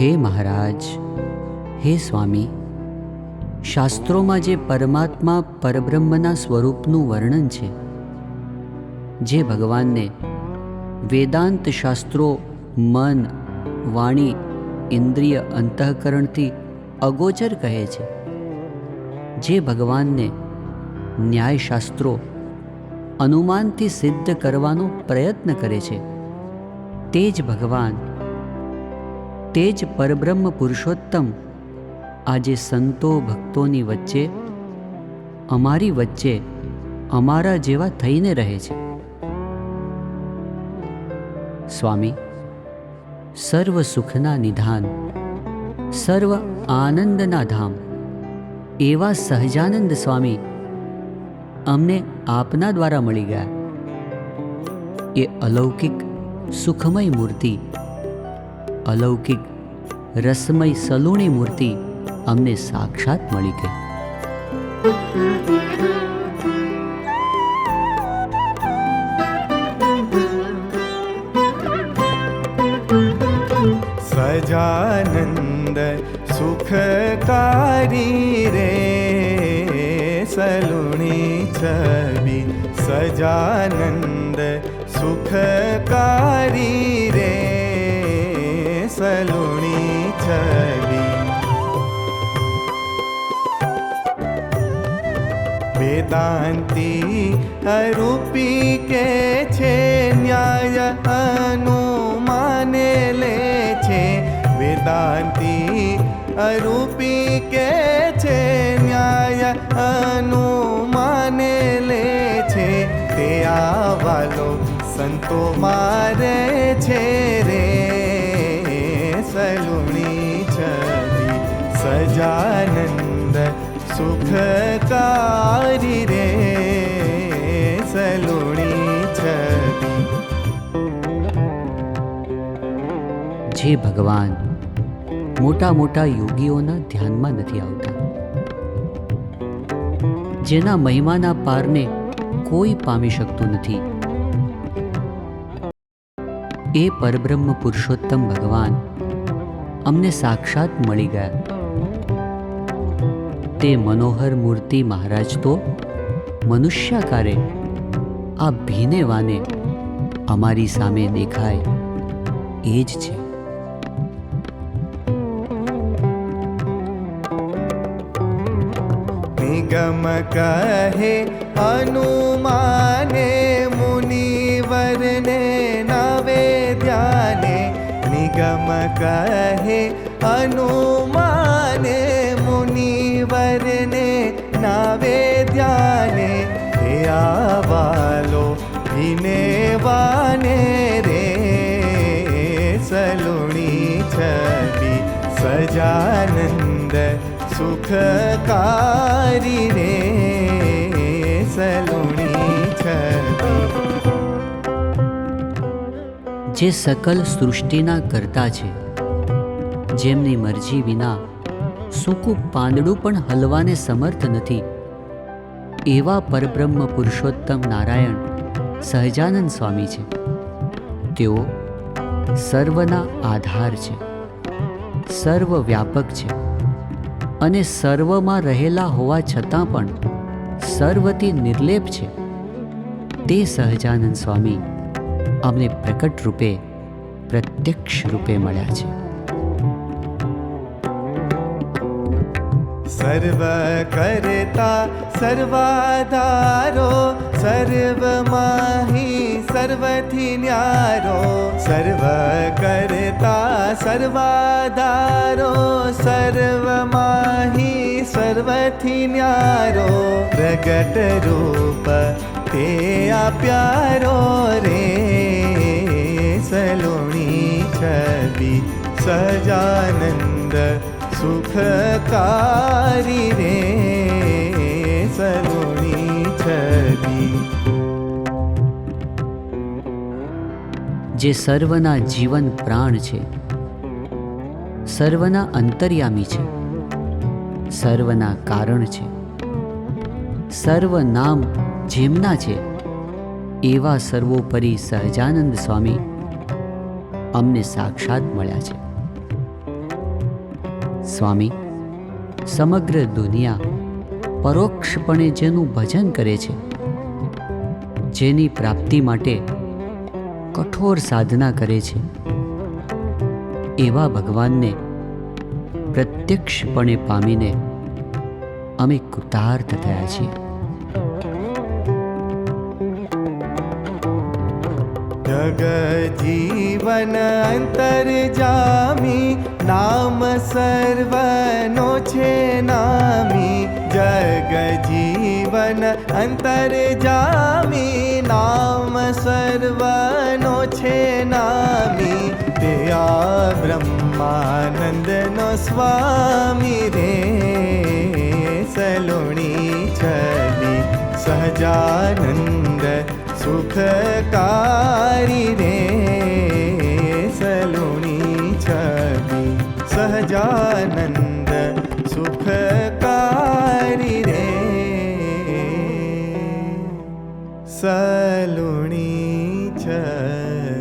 હે મહારાજ, હે સ્વામી. શાસ્ત્રોમાં જે પરમાત્મા પરબ્રહ્મના સ્વરૂપનું વર્ણન છે, જે ભગવાનને વેદાંત શાસ્ત્રો, મન, વાણી, ઇન્દ્રિય અંતઃકરણથી અગોચર કહે છે, જે ભગવાનને ન્યાયશાસ્ત્રો અનુમાનથી સિદ્ધ કરવાનો પ્રયત્ન કરે છે, તે જ ભગવાન તે જ પરબ્રહ્મ પુરુષોત્તમ. આજે સંતો ભક્તોની વચ્ચે, અમારી વચ્ચે, અમારા જેવા થઈને રહે છે. સ્વામી, સર્વ સુખના નિધાન, સર્વ આનંદના ધામ. એવા સહજાનંદ સ્વામી, અમને આપના દ્વારા મળી ગયા. એ અલૌકિક, સુખમય મૂર્તિ અલૌકિક રસમય સલૂણી મૂર્તિ અમને સાક્ષાત મળી ગઈ. સજાનંદ સુખકારી રે, સલુણી છબી. સજાનંદ સુખકારી સલુણી છબી વેદાંતિ અરૂપી કે છે ન્યાય અનુમાને લે છે વેદાંતિ અરૂપી કે છે ન્યાય અનુમાને લે છે તે આવાલો સંતો મારે છે રે સલુણી છબી સજાનંદ સુખકારી રે સલુણી છબી જે ભગવાન મોટા મોટા યોગીઓના ધ્યાનમાં નથી આવતા જેના મહિમાના પારને કોઈ પામી શકતું નથી એ પરબ્રહ્મ પુરુષોત્તમ ભગવાન અમને સાક્ષાત મળી ગયા. તે મનોહર મૂર્તિ મહારાજ તો મનુષ્યાકારે આ ભીને વાને અમારી સામે દેખાય. એ જ છે. નિગમ કહે અનુમાને મુનિવરને નવે ધ્યાને निगम कहे अनुमाने मुनिवरने नावे ध्याने अनुमानमुनि वरणे नावेद्यानि वाने रे सलुणी छवि सजानन्द सुखकारी જે સકલ સૃષ્ટિના કરતા છે. જેમની મરજી વિના સૂકું પાંદડું પણ હલવાને સમર્થ નથી. એવા પરબ્રહ્મ પુરુષોત્તમ નારાયણ સહજાનંદ સ્વામી છે. તેઓ સર્વના આધાર છે. સર્વ વ્યાપક છે. અને સર્વમાં રહેલા હોવા છતાં પણ સર્વથી નિર્લેપ છે. તે સહજાનંદ સ્વામી. અમને પ્રકટ રૂપે, પ્રત્યક્ષ રૂપે મળ્યા છે. સર્વ કરતા સર્વાધારો સર્વમાહી સર્વથી ન્યારો, સર્વ કરતા સર્વાધારો સર્વમાહી સર્વથી ન્યારો. પ્રગટ રૂપ તે આ રે સલુણી છબી સજાનંદ સુખકારી રે સલોણી છબી જે સર્વના જીવન પ્રાણ છે, સર્વના અંતર્યામી છે, સર્વના કારણ છે સર્વ નામ જેમના છે, એવા સર્વોપરી સહજાનંદ સ્વામી અમને સાક્ષાત મળ્યા છે. સ્વામી, સમગ્ર દુનિયા પરોક્ષપણે જેનું ભજન કરે છે, જેની પ્રાપ્તિ માટે કઠોર સાધના કરે છે, એવા ભગવાનને પ્રત્યક્ષપણે પામીને અમે કૃતાર્થ થયા છીએ. जगजीवन अन्तर्जामि नाम सर्वनो चेनामि जग जीवन अन्तर्जामि नाम सर्वनो चेनामि दया ब्रह्मानन्दनो स्वामी रे सलोणी चि सहजानन्द સુખકારી રે સલુણી છબી સહજાનંદ સુખકારી રે સલુણી છલી